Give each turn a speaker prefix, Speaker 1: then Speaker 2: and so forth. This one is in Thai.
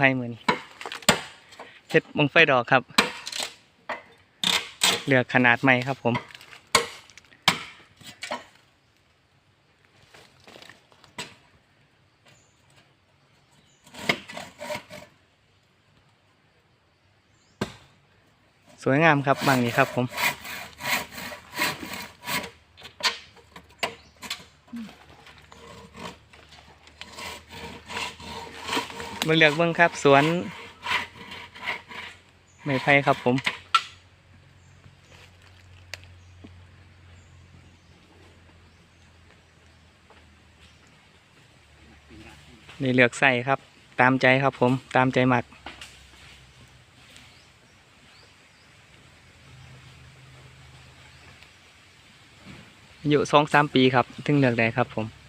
Speaker 1: ให้มือนเฮ็ดบังไฟดอกครับ เลือกขนาดใหม่ครับผมสวยงามครับบางนี้ครับผม มาเลือกเบิ้งครับ สวนไม้ไผ่ครับผมนี่เลือกใส่ครับ ตามใจครับผมตามใจหมักอายุสองสามปีครับถึงเลือกได้ครับผม